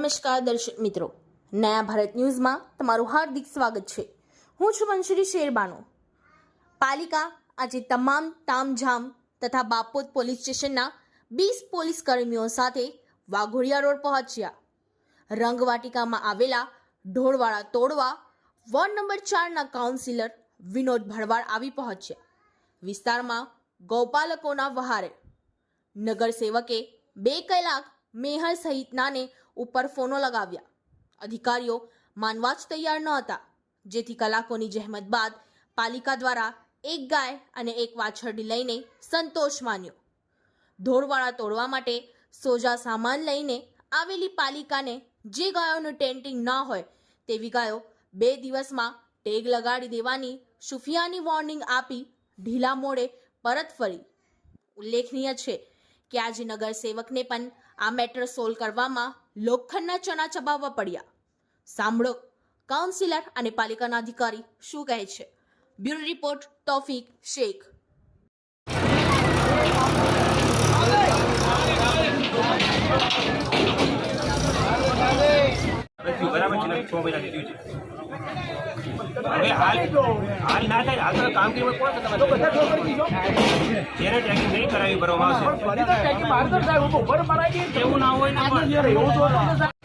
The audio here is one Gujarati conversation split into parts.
નમસ્કાર દર્શક મિત્રો. નયા ભારત ન્યૂઝમાં તમારું હાર્દિક સ્વાગત છે. હું છું મંશુરી શેરબાનો. પાલિકા આજે તમામ તામઝામ તથા બાપોદ પોલીસ સ્ટેશનના બીસ પોલીસ કર્મીઓ સાથે વાઘોડિયા રોડ પહોંચ્યા. રંગવાટિકામાં આવેલા ઢોળવાળા તોડવા વોર્ડ નંબર ચારના કાઉન્સિલર વિનોદ ભરવાડ આવી પહોંચ્યા. વિસ્તારમાં ગૌપાલકોના વહારે. નગરસેવકે બે કલાક મેહર સહિતનાને ઉપર ફોનો લગાવ્યા. અધિકારીઓ માનવા જ તૈયાર ન હતા. જેથી કલાકોની જહેમત બાદ પાલિકા દ્વારા એક ગાય અને એક વાછરડી લઈને સંતોષ માન્યો. ધોળવાળા તોડવા માટે સોજા સામાન લઈને આવેલી પાલિકાને જે ગાયોનું ટેન્ટિંગ ન હોય તેવી ગાયો બે દિવસમાં ટેગ લગાડી દેવાની સુફિયાની વોર્નિંગ આપી ઢીલા મોડે પરત ફરી. ઉલ્લેખનીય છે કે આજે નગર સેવકને પણ આ મેટર સોલ્વ કરવામાં લોખંડના ચણા ચબાવવા પડ્યા. સાંભળો, કાઉન્સિલર અને પાલિકાના અધિકારી શું કહે છે? Bureau report, Taufiq Shaikh. છે છ મહિના લીધું છે હવે હાલ હાલ ના થાય હાલ તો કામગીરી કોણ જેને ટેકિંગ નહીં કરાવી ભરવામાં આવશે એવું ના હોય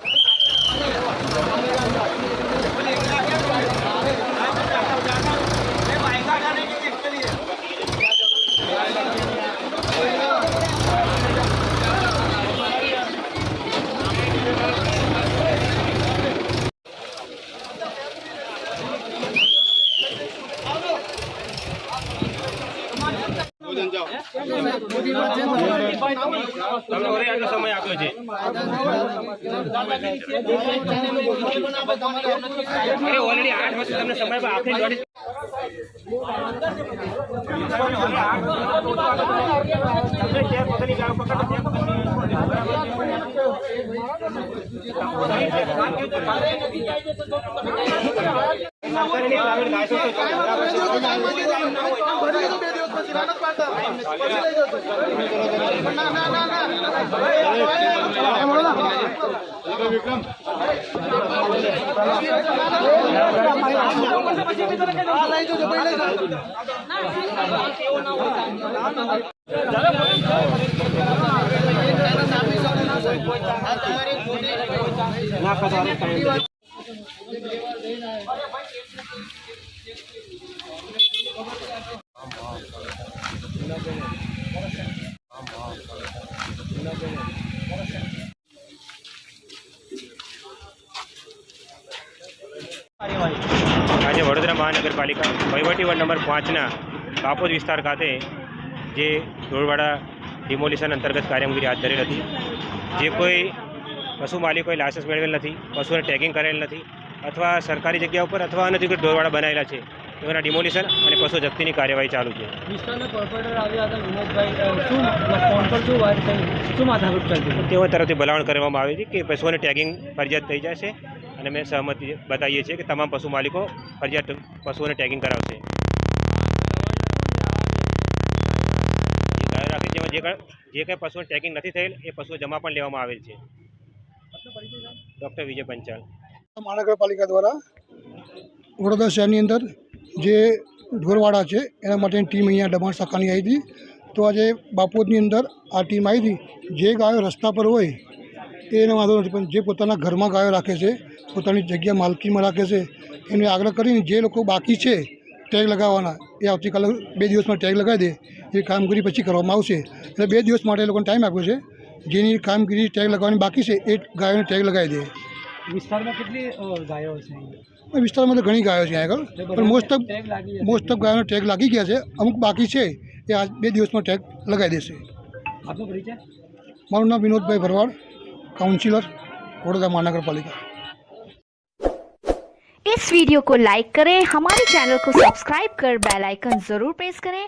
તમને આટલો સમય આપ્યો છે અરે ઓલરેડી આઠ વર્ષ તમને સમય આખરી દોડી તમને પકડો, વગરની. પ્રાઇવેટ બરાબર છે. આજે વડોદરા મહાનગરપાલિકા વહીવટી વોર્ડ નંબર પાંચના બાપોદ વિસ્તાર ખાતે જે ઢોળવાડા ડિમોલિશન અંતર્ગત કાર્યમગીરી હાથ ધરેલ હતી જે કોઈ પશુ માલિકોએ લાયસન્સ મેળવેલ નથી પશુઓને ટેગિંગ કરેલ નથી અથવા સરકારી જગ્યા ઉપર અથવા અનધિકૃત ઢોળવાડા બનાવેલા છે એના ડિમોલિશન અને પશુ જપ્તીની કાર્યવાહી ચાલુ છે. તેઓ તરફથી ભલામણ કરવામાં આવી હતી કે પશુઓને ટેગિંગ ફરજિયાત થઈ જશે અને મેં સહમતિ બતાવીએ છીએ કે તમામ પશુ માલિકો ફરજિયાત પશુઓને ટેગિંગ કરાવશે. જેમાં જે કાંઈ જે કાંઈ પશુઓને ટેગિંગ નથી થયેલ, એ પશુઓ જમા પણ લેવામાં આવેલ છે. ડૉક્ટર વિજય પંચાલ. મહાનગરપાલિકા દ્વારા વડોદરા શહેરની અંદર જે ઢોરવાડા છે, એના માટેની ટીમ અહીંયા દબાણ શાખાની આવી હતી. તો આજે બાપોદની અંદર આ ટીમ આવી હતી. જે ગાયો રસ્તા પર હોય એને વાંધો નથી. પણ જે પોતાના ઘરમાં ગાયો રાખે છે પોતાની જગ્યા માલકીમાં રાખે છે એને આગ્રહ કરીને જે લોકો બાકી છે ટેગ લગાવવાના એ આવતીકાલે બે દિવસમાં ટેગ લગાવી દે એ કામગીરી પછી કરવામાં આવશે. એટલે બે દિવસ માટે એ લોકોને ટાઈમ આપ્યો છે. જેની કામગીરી ટેગ લગાવવાની બાકી છે એ ગાયોને ટેગ લગાવી દે. વિસ્તારમાં કેટલી ગાયો છે વિસ્તારમાં તો ઘણી ગાયો છે આગળ. પણ મોસ્ટ ઓફ. મોસ્ટ ઓફ ગાયોનો ટેગ લાગી ગયા છે. અમુક બાકી છે એ આજ બે દિવસમાં ટેગ લગાવી દેશે. આપનો પરિચય? મારું નામ વિનોદભાઈ ભરવાડ. काउंसिलर कोटदा महानगरपालिका इस वीडियो को लाइक करें हमारे चैनल को सब्सक्राइब कर बेल आइकन ज़रूर प्रेस करें